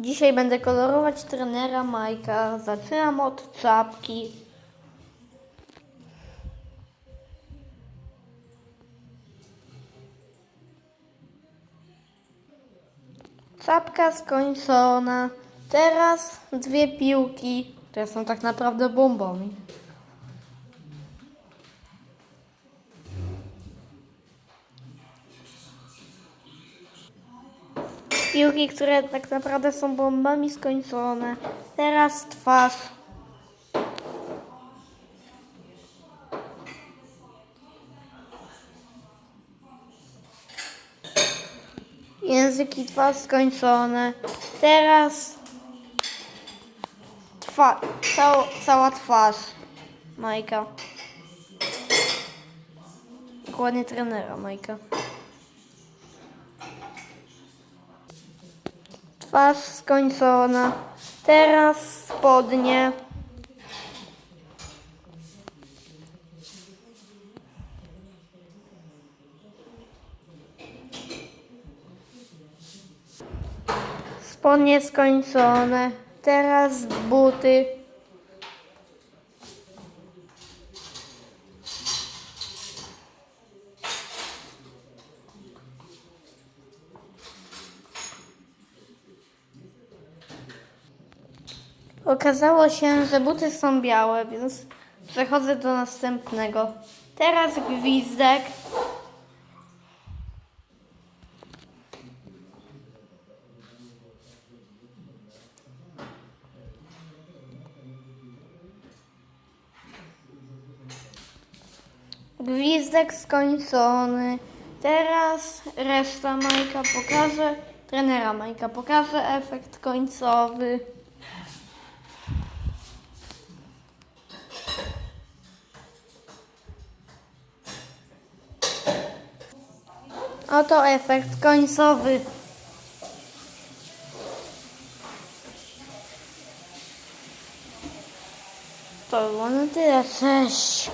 Dzisiaj będę kolorować trenera Majka. Zaczynam od czapki. Czapka skończona. Teraz dwie piłki, które są tak naprawdę bombami. Piłki, które tak naprawdę są bombami skończone. Teraz twarz. Języki twarz skończone. Teraz twa, cała, cała twarz Majka. Dokładnie trenera Majka. Twarz skończona. Teraz spodnie. Spodnie skończone. Teraz buty. Okazało się, że buty są białe, więc przechodzę do następnego. Teraz gwizdek. Gwizdek skończony. Teraz reszta Majka pokaże, trenera Majka pokaże efekt końcowy. Oto efekt końcowy. To było na tyle. Cześć.